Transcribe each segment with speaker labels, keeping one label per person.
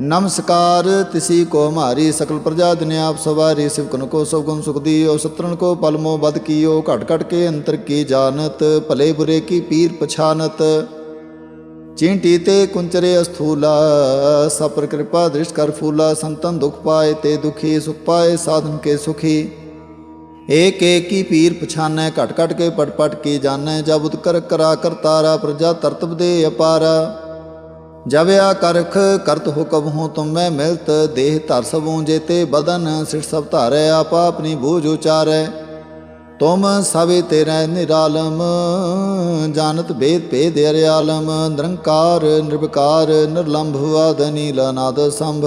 Speaker 1: नमस्कार, तिसी को हमारी सकल प्रजा दिन आप सवारी शिवकन को सब गुण सुख दियो शत्रुन को पलमो बद कियो कट कट के अंतर की जानत, भले बुरे की पीर पछानत। चींटी ते कुंचरे अस्थूला, सपर कृपा दृष्ट कर फूला, संतन दुख पाए ते दुखी, सुख पाए साधन के सुखी। एक एक की पीर पछाने, घट घट के पटपट की जाने जब उतकर करा कर तारा, प्रजा तरतब दे अपारा। ਜਬ ਆ ਕਰਖ ਕਰਤ ਹੁਕਮ ਹੋ ਤੁਮ ਮੈਂ ਮਿਲਤ, ਦੇਹ ਧਰ ਸਭੂ ਜੇਤੇ ਬਦਨ ਸਿਰ ਸਭ ਧਾਰੈ, ਆਪ ਆਪਣੀ ਬੂਝ ਉਚਾਰੈ। ਤੁਮ ਸਵੇ ਤੇਰੇ ਨਿਰਾਲਮ, ਜਾਣਤ ਭੇਦ ਭੇਦ ਅਰਿਆਲਮ, ਨਿਰੰਕਾਰ, ਨਿਰਵਕਾਰ, ਨਿਰਲੰਭ ਵਾਦਨੀ ਲਨਾਦ ਸੰਭ।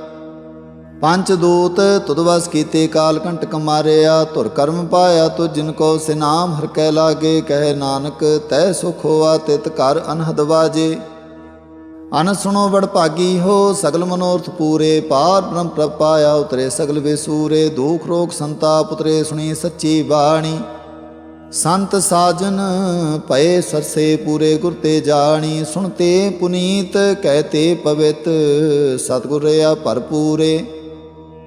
Speaker 1: ਪੰਚ ਦੂਤ ਤੁਦਵਸ ਕੀਤੇ ਕਾਲ ਕੰਟਕ ਮਾਰਿਆ, ਧੁਰ ਕਰਮ ਪਾਇਆ ਤੁ ਜਿਨ ਕੋ ਸਿਨਾਮ ਹਰ ਕਹਿ ਲਾਗੇ, ਕਹਿ ਨਾਨਕ ਤੈ ਸੁਖ ਹੋਆ ਤਿਤ ਘਰ ਅਨਹਦ ਵਾਜੇ। ਅਨ ਸੁਣੋ ਬੜ ਭਾਗੀ ਹੋ, ਸਗਲ ਮਨੋਰਥ ਪੂਰੇ, ਪਾਰ ਬ੍ਰਹਮ ਪ੍ਰਭ ਪਾਇਆ ਉਤਰੇ ਸਗਲ ਵੇਸੂਰੇ, ਦੁਖ ਰੋਗ ਸੰਤਾਪ ਉਤਰੇ, ਸੁਣੀ ਸੱਚੀ ਬਾਣੀ। ਸੰਤ ਸਾਜਨ ਪਏ ਸਰਸੇ ਪੂਰੇ, ਗੁਰ ਤੇ ਜਾਣੀ ਸੁਣਤੇ ਪੁਨੀਤ ਕਹਤੇ ਪਵਿੱਤ, ਸਤਿਗੁਰ ਰਿਆ ਭਰਪੂਰੇ।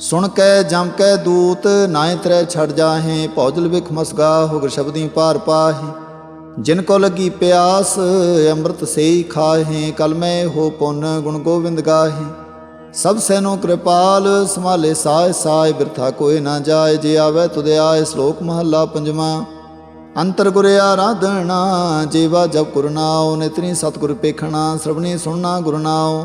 Speaker 1: ਸੁਣ ਕੈ, ਜਮ ਕੈ ਦੂਤ ਨਾਇ ਤਰੈ ਛੜ ਜਾਹੇ, ਭੌਜਲ ਵਿਖ ਮਸਗਾ ਹੁਗਰ ਸ਼ਬਦੀ ਪਾਰ ਪਾਹੇ। ਜਿਨ ਕੋ ਲੱਗੀ ਪਿਆਸ, ਅੰਮ੍ਰਿਤ ਸੇਈ ਖਾਹੇ, ਕਲ ਮੈਂ ਹੋ ਪੁੰਨ ਗੁਣ ਗੋਬਿੰਦ ਗਾਹੇ। ਸਭ ਸੈਨੋ ਕਿਰਪਾਲ ਸਮਾਲੇ ਸਾਇ ਸਾਇ ਬਿਰਥਾ ਕੋਈ ਨਾ ਜਾਏ, ਜੇ ਆਵੇ ਤੁਧ ਆਏ, ਸ਼ਲੋਕ ਮਹੱਲਾ ਪੰਜਵਾਂ। ਅੰਤਰ ਗੁਰ ਆਰਾਧਣਾ ਜੀਵਾ ਜਪ ਗੁਰਨਾਉ ਨਿਤਨੀ ਸਤਿਗੁਰ ਪੇਖਣਾ, ਸ਼ਰਵਣੀ ਸੁਣਨਾ ਗੁਰਨਾਉ